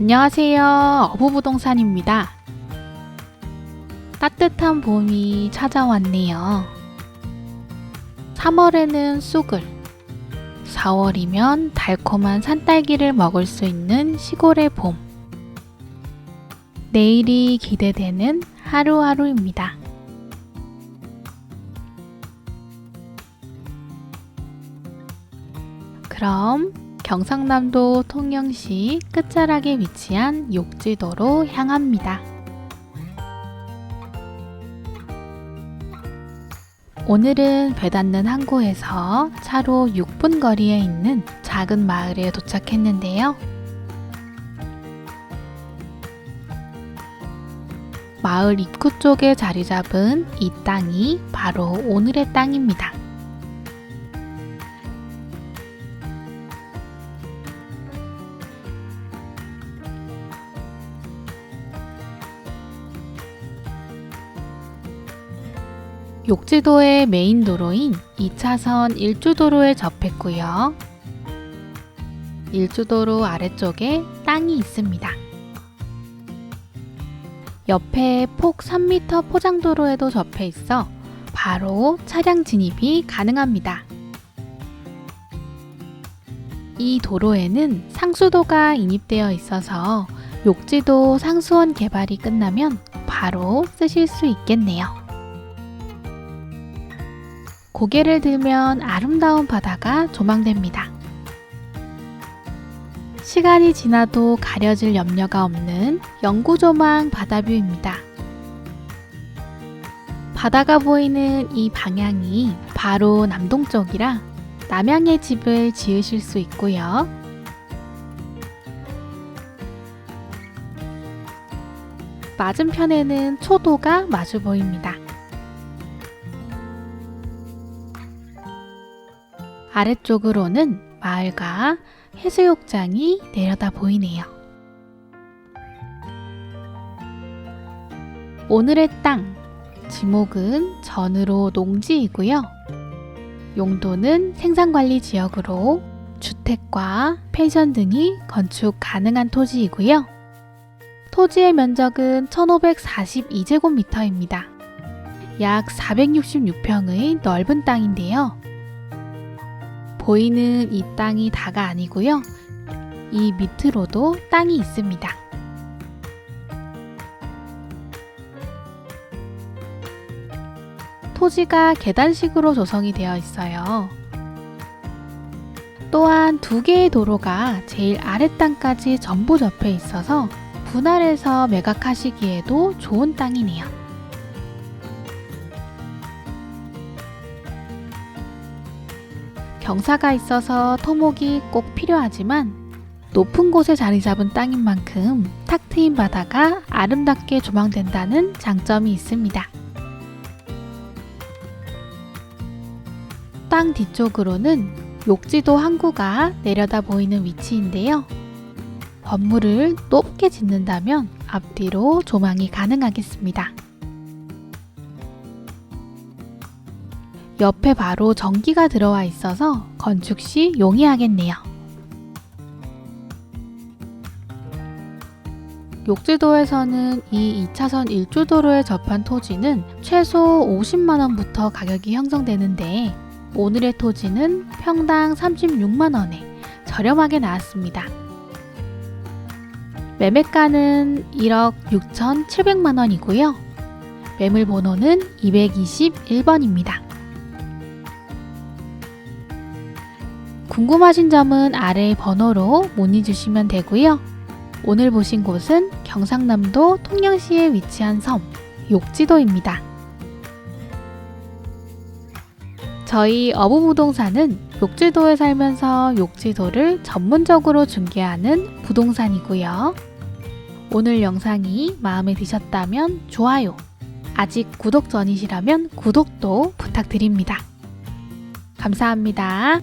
안녕하세요. 어부부동산입니다. 따뜻한 봄이 찾아왔네요. 3월에는 쑥을, 4월이면 달콤한 산딸기를 먹을 수 있는 시골의 봄. 내일이 기대되는 하루하루입니다. 그럼 경상남도 통영시 끝자락에 위치한 욕지도로 향합니다. 오늘은 배 닿는 항구에서 차로 6분 거리에 있는 작은 마을에 도착했는데요. 마을 입구 쪽에 자리 잡은 이 땅이 바로 오늘의 땅입니다. 욕지도의 메인 도로인 2차선 일주도로에 접했고요. 일주도로 아래쪽에 땅이 있습니다. 옆에 폭 3m 포장도로에도 접해 있어 바로 차량 진입이 가능합니다. 이 도로에는 상수도가 인입되어 있어서 욕지도 상수원 개발이 끝나면 바로 쓰실 수 있겠네요. 고개를 들면 아름다운 바다가 조망됩니다. 시간이 지나도 가려질 염려가 없는 영구조망 바다뷰입니다. 바다가 보이는 이 방향이 바로 남동쪽이라 남양의 집을 지으실 수 있고요. 맞은편에는 초도가 마주 보입니다. 아래쪽으로는 마을과 해수욕장이 내려다 보이네요. 오늘의 땅, 지목은 전으로 농지이고요. 용도는 생산관리 지역으로 주택과 펜션 등이 건축 가능한 토지이고요. 토지의 면적은 1542제곱미터입니다. 약 466평의 넓은 땅인데요. 보이는 이 땅이 다가 아니고요. 이 밑으로도 땅이 있습니다. 토지가 계단식으로 조성이 되어 있어요. 또한 두 개의 도로가 제일 아래 땅까지 전부 접해 있어서 분할해서 매각하시기에도 좋은 땅이네요. 경사가 있어서 토목이 꼭 필요하지만 높은 곳에 자리 잡은 땅인 만큼 탁 트인 바다가 아름답게 조망된다는 장점이 있습니다. 땅 뒤쪽으로는 욕지도 항구가 내려다 보이는 위치인데요. 건물을 높게 짓는다면 앞뒤로 조망이 가능하겠습니다. 옆에 바로 전기가 들어와 있어서 건축 시 용이하겠네요. 욕지도에서는 이 2차선 1주도로에 접한 토지는 최소 50만원부터 가격이 형성되는데 오늘의 토지는 평당 36만원에 저렴하게 나왔습니다. 매매가는 1억 6,700만원이고요. 매물 번호는 221번입니다. 궁금하신 점은 아래 번호로 문의 주시면 되고요. 오늘 보신 곳은 경상남도 통영시에 위치한 섬 욕지도입니다. 저희 어부부동산은 욕지도에 살면서 욕지도를 전문적으로 중개하는 부동산이고요. 오늘 영상이 마음에 드셨다면 좋아요, 아직 구독 전이시라면 구독도 부탁드립니다. 감사합니다.